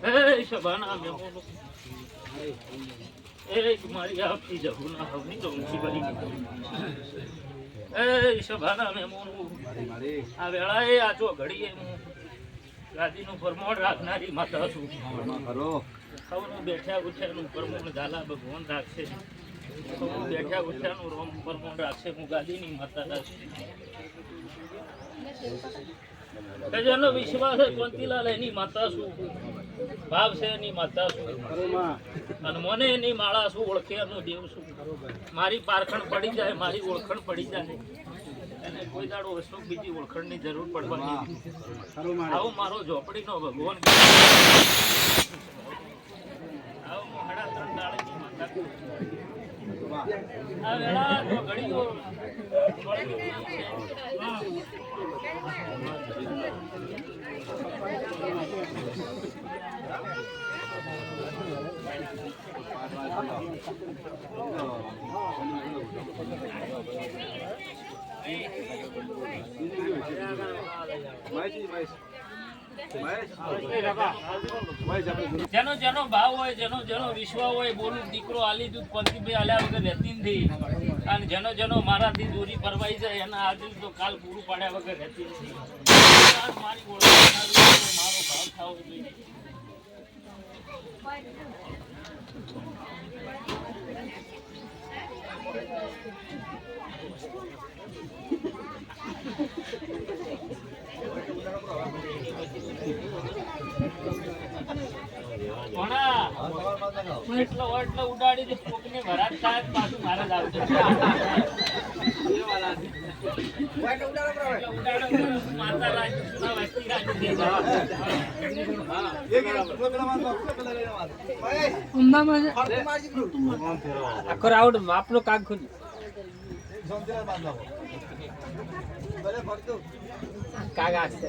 એ શબાના મેમોનો એ મારી આપી જવું ના હવની તો ઊંચી કરી એ શબાના મેમોનું આ વેળાએ આ જો ઘડીએ હું ગાદીનું ફરમોડ રાખનારી માતા છું. સૌનું બેઠ્યા ઉઠ્યાનું પરમોણ ઝાલા ભગવાન રાખશે. સૌનું બેઠ્યા ઉઠ્યાનું રોમ પરમોણ રાખશે. હું ગાદીની માતા રાખશે. કે જેનો વિશ્વાસ છે કોંતીલાલ એની માતા છું. ભાવ માતા છું અને મને એની માળા શું ઓળખે? મારી પારખણ પડી જાય, મારી ઓળખણ પડી જાય. એને કોઈ દાડો અશોક બીજી ઓળખણની જરૂર પડવાની આવું મારો ઝોપડીનો ભગવાન આવો મોહડા ત્રણ દાડેની માતા વેળા જો ઘડીઓ હા. જેનો જેનો ભાવ હોય, જેનો જેનો વિશ્વ હોય, બોલું, દીકરો આલી દૂધ પંકીભાઈ આલ્યા વગર રહેતી નથી. અને જેનો જેનો મારાથી દૂરી પરવાઈ જાય, એના આજે તો કાલ પૂરું પાડ્યા વગર રહેતી નથી. મારી ઓળખ મારો ભાવ થવો જોઈએ. એટલો એટલો ઉડાડી દે કોકને વરાત થાય પાછું મારા જ કાગ ખુલી. કાગ આશે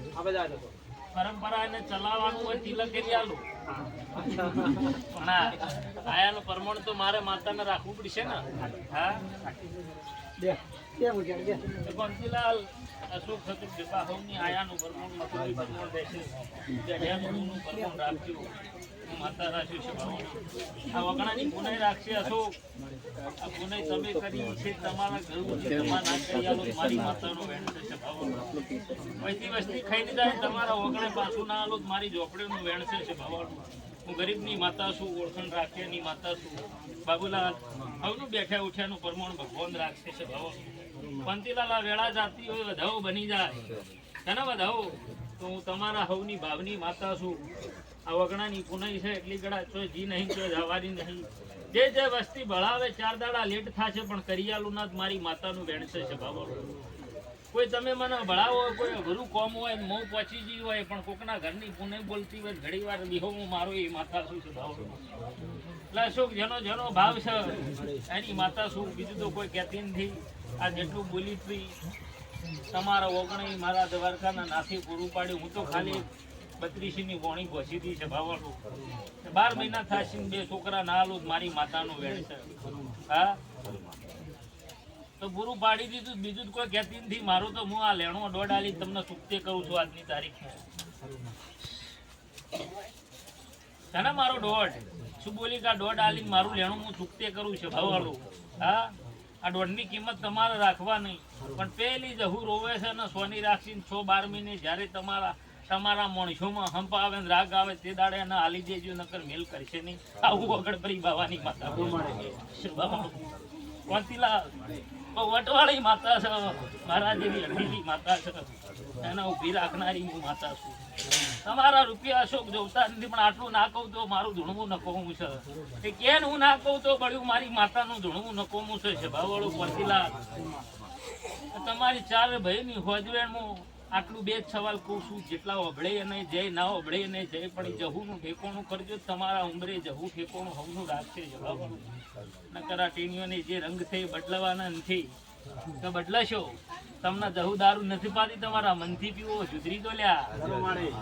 દો હેડો થઈ ગઈ માતા મશીન પડી રાખવી મોટી લખી મશીન ને અત્યારે રાખી મારી ચોપડી એમને બી સાંભળ્યું? હા. પરંપરાને ચલાવવાનું હોય તિલક કરી આલું પણ આયાનું પરમણ તો મારે માતાને રાખવું પડશે ને. હા? બંસીલાલ અશોક હવની આયાનું પરમણ મથુરી પરમણ રાખજો માતા રાખ્યું છે ભગવાન આ માતા છું, ઓળખણ રાખીની માતા છું. બાબુલાલ, હવનું ભગવાન રાખશે છે પંતીલાલ વેળા જાતી હોય વધાવો બની જાય. તને વધાવો તો હું તમારા હવની ભાવની માતા છું. આ વગણાની પુનઈ છે, એટલી ગળા ચોય જી નહીં ચોય જવાની નહીં. જે જે વસ્તી ભળાવે ચાર દાડા લેટ થશે, પણ કરિયાલું ના જ મારી માતાનું વેણસે છે બાબા કોઈ તમે મને ભળાવો કોઈ અઘરું કોમ હોય મોં પહોંચી ગયું હોય, પણ કોકના ઘરની પુને બોલતી હોય ઘડી વાર હું મારો એ માતા શું છે, ભાવ? એટલે અશોક જેનો જેનો ભાવ છે, એની માતા શું? બીજું તો કોઈ કહેતી નથી. આ જેટલું બોલી હતી, તમારા ઓગણી મારા દ્વારકાના નાથી પૂરું પાડ્યું. હું તો ખાલી બત્રીસી વોણી ઘોસી દી છે ભાવવાનું બાર મહિના થશે ને બે છોકરા ના લો મારી માતાનું વેણ છે. હા? તો ગુરુ પાડી દીધું, બીજું કોઈ કહેતી નથી. મારું તો હું આ લેણો દોઢ આલી તમને ચૂકતે કરું છું આજની તારીખમાં ને મારો દોઢ? શું બોલી કે આ દોઢ આલી મારું લેણું હું ચૂકતે કરું છે ભાવાળું? હા? આ દોઢની કિંમત તમારે રાખવા નહીં પણ પેલી જહુ રોવે છે ને સોની રાખીને છ બાર મહિને જ્યારે તમારા તમારા માણસોમાં હંપ આવે રાગ આવે તે દાડે એને હાલી દેજો, નકર મેલ કરશે નહીં. આવું વગર ભરી બાવાની માતા. કોંતીલાલ વટવાળી માતા છે. મારા જેવી અઢીલી માતા છે. એને ઊભી રાખનારી હું માતા છું. તમારા રૂપિયા અશોક જોતા નથી પણ આટલું ના કહું તો મારું ધૂણવું નકોમું છે. એ કેન હું ના કહું તો બળ્યું મારી માતાનું ધૂણવું નકોમું છે. ભાવવાળું કોંતીલાલ. તમારી ચાર ભાઈની હોજવેણમાં આટલું બે સવાલ કહું છું જેટલા ઓભળે અને જય ના ઓભળે અને જય પણ જહુનું ઠેકોણું કરજો તમારા ઉંમરે જહુ ઠેકોણું હવનું રાખશે જવાવાનું નકર આ ટીણીઓને જે રંગ છે બદલાવાના નથી. તો બદલાશો. તમને જહુ દારૂ નથી પાડી તમારા મનથી પીવો સુધરી તો લ્યા.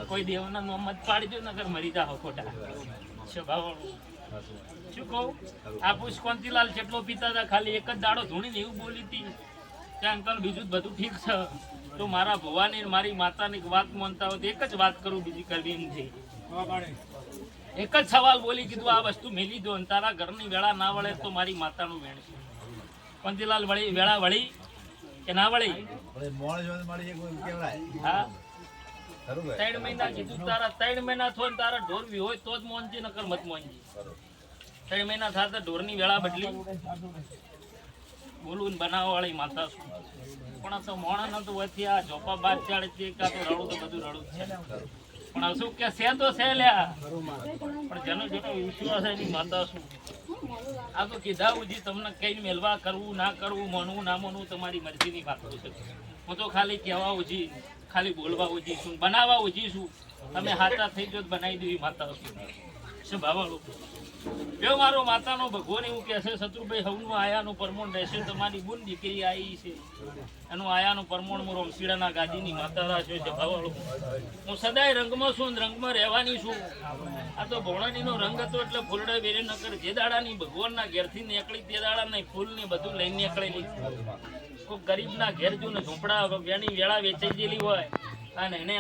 કોઈ દેવના મત પાડજો નકર મરી જાઓ ખોટા. સ્વભાવવાળું. શું કહું? આ પુષ્કોંતીલાલ જેટલો પીતા હતા ખાલી એક જ દાડો ધૂણીને એવું બોલી હતી. કે અંકલ બીજું જ બધું ઠીક છે. તો મારા ભવાની મારી માતાની વાત માનતા હોય તો એક જ વાત કરું બીજી કરવી નથી. એક જ સવાલ બોલી કીધું આ વસ્તુ મેલી દો અને તારા ઘરની વેળા ના વળે તો મારી માતાનું વેણ છે. પંતીલાલ વળી વેળા વળી કે ના વળી. હા. ત્રણ મહિના કીધું તારા ત્રણ મહિના થો તારા ઢોરવી હોય તો જ મોનજી નકર મત મોનજી. ત્રણ મહિના થતા ઢોરની વેળા બદલી. બોલું બનાવવાળી બનાવવા માતા છું. પણ આ તો મોણા તો વચ્ચે આ ઝોપા બાદ ચાડે છે કાં તો રડું તો બધું રડું છે. પણ આ શું કે છે તો છે લ્યા. પણ જેનો જેનો વિશ્વાસ એની માતા છું આ તો કીધા ઉજી તમને કઈ મેલવા કરવું, ના કરવું, મનવું, ના મનવું, તમારી મરજીની વાત છે. હું તો ખાલી કહેવા ઉજી, ખાલી બોલવા ઉજી છું બનાવવા ઉજી છું. તમે હાથા થઈ જો બનાવી દેવી માતા છું મારો માતાનો ભગવાન એવું કહે છે, શત્રુભાઈ, હવનું આયાનું પરમોણ રહેશે, તમારી બુન દીકરી આવી છે. એનું આયાનું પરમોણ હું રોમશીડાના ગાદીની માતા છે ભાવાળું. હું સદાય રંગમાં છું ને રંગમાં રહેવાની છું. આ તો ભોણાનીનો રંગ હતો એટલે ફૂલડા વેરે નગર જે દાડાની ભગવાનના ઘેરથી નીકળી તે દાડા ફૂલ ને બધું લઈને નીકળેલી. કોઈ ગરીબના ઘેર જો ને ઝૂંપડા વેણી વેળા વેચાઈ ગયેલી હોય, અને એને